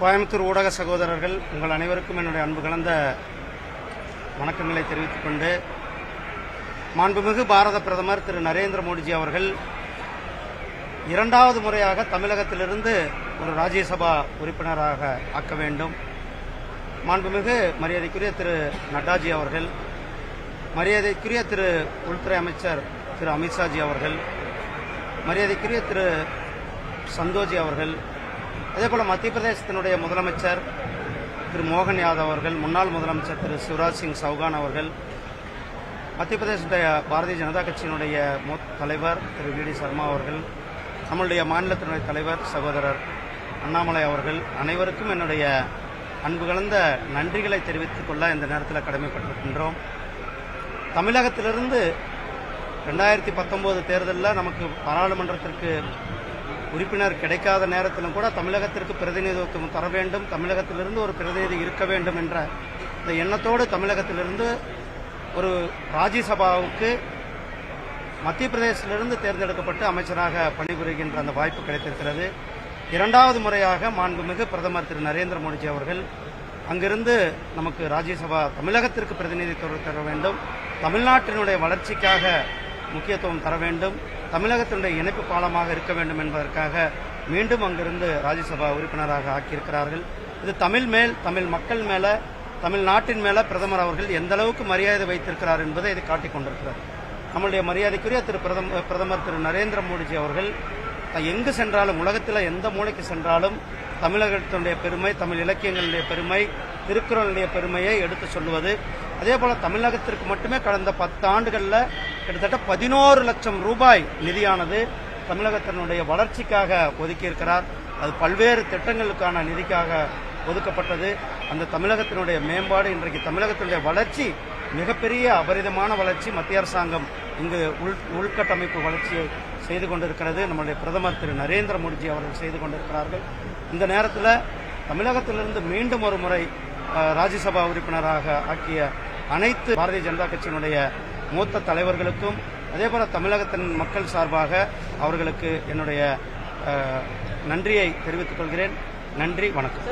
கோயம்புத்தூர் ஊடக சகோதரர்கள் உங்கள் அனைவருக்கும் என்னுடைய அன்பு கலந்த வணக்கங்களை தெரிவித்துக் கொண்டு மாண்புமிகு பாரத பிரதமர் திரு நரேந்திர மோடிஜி அவர்கள் இரண்டாவது முறையாக தமிழகத்திலிருந்து ஒரு ராஜ்யசபா உறுப்பினராக ஆக்க வேண்டும். மாண்புமிகு மரியாதைக்குரிய திரு நட்டாஜி அவர்கள் மரியாதைக்குரிய திரு உள்துறை அமைச்சர் திரு அமித்ஷாஜி அவர்கள் மரியாதைக்குரிய திரு சந்தோஜி அவர்கள் அதேபோல் மத்திய பிரதேசத்தினுடைய முதலமைச்சர் திரு மோகன் யாதவ் அவர்கள் முன்னாள் முதலமைச்சர் திரு சிவராஜ் சிங் சௌகான் அவர்கள் மத்திய பிரதேசத்துடைய பாரதிய ஜனதா கட்சியினுடைய மூத்த தலைவர் திரு வி டி சர்மா அவர்கள் நம்மளுடைய மாநிலத்தினுடைய தலைவர் சகோதரர் அண்ணாமலை அவர்கள் அனைவருக்கும் என்னுடைய அன்பு கலந்த நன்றிகளை தெரிவித்துக் கொள்ள இந்த நேரத்தில் கடமைப்பட்டிருக்கின்றோம். தமிழகத்திலிருந்து ரெண்டாயிரத்தி பத்தொம்போது தேர்தலில் நமக்கு பாராளுமன்றத்திற்கு உறுப்பினர் கிடைக்காத நேரத்திலும் கூட தமிழகத்திற்கு பிரதிநிதித்துவம் தர வேண்டும். தமிழகத்திலிருந்து ஒரு பிரதிநிதி இருக்க வேண்டும் என்ற இந்த எண்ணத்தோடு தமிழகத்திலிருந்து ஒரு ராஜ்யசபாவுக்கு மத்திய பிரதேசத்திலிருந்து தேர்ந்தெடுக்கப்பட்டு அமைச்சராக பணிபுரிகின்ற அந்த வாய்ப்பு கிடைத்திருக்கிறது. இரண்டாவது முறையாக மாண்புமிகு பிரதமர் திரு நரேந்திர மோடிஜி அவர்கள் அங்கிருந்து நமக்கு ராஜ்யசபா தமிழகத்திற்கு பிரதிநிதித்துவம் தர வேண்டும். தமிழ்நாட்டினுடைய வளர்ச்சிக்காக முக்கியத்துவம் தர வேண்டும். தமிழகத்தினுடைய இணைப்பு பாலமாக இருக்க வேண்டும் என்பதற்காக மீண்டும் அங்கிருந்து ராஜ்யசபா உறுப்பினராக ஆக்கியிருக்கிறார்கள். இது தமிழ் மேல் தமிழ் மக்கள் மேல தமிழ்நாட்டின் மேல பிரதமர் அவர்கள் எந்த அளவுக்கு மரியாதை வைத்திருக்கிறார் என்பதை இது காட்டிக் கொண்டிருக்கிறார் நம்முடைய மரியாதைக்குரிய திரு பிரதம பிரதமர் திரு நரேந்திர மோடிஜி அவர்கள் எங்கு சென்றாலும் உலகத்தில் எந்த மூலைக்கு சென்றாலும் தமிழகத்தினுடைய பெருமை தமிழ் இலக்கியங்களுடைய பெருமை திருக்குறளுடைய பெருமையை எடுத்து சொல்லுவது. அதே போல தமிழகத்திற்கு மட்டுமே கடந்த பத்து ஆண்டுகளில் கிட்டத்தட்ட பதினோரு லட்சம் ரூபாய் நிதியானது தமிழகத்தினுடைய வளர்ச்சிக்காக ஒதுக்கியிருக்கிறார். அது பல்வேறு திட்டங்களுக்கான நிதிக்காக ஒதுக்கப்பட்டது. அந்த தமிழகத்தினுடைய மேம்பாடு இன்றைக்கு தமிழகத்தினுடைய வளர்ச்சி மிகப்பெரிய அபரிதமான வளர்ச்சி. மத்திய அரசாங்கம் இங்கு உள் உள்கட்டமைப்பு வளர்ச்சியை செய்து கொண்டிருக்கிறது. நம்முடைய பிரதமர் திரு நரேந்திர மோடிஜி அவர்கள் செய்து கொண்டிருக்கிறார்கள். இந்த நேரத்தில் தமிழகத்திலிருந்து மீண்டும் ஒரு முறை ராஜ்யசபா உறுப்பினராக ஆக்கிய அனைத்து பாரதிய ஜனதா கட்சியினுடைய மூத்த தலைவர்களுக்கும் அதேபோல தமிழகத்தின் மக்கள் சார்பாக அவர்களுக்கு என்னுடைய நன்றியை தெரிவித்துக் கொள்கிறேன். நன்றி வணக்கம்.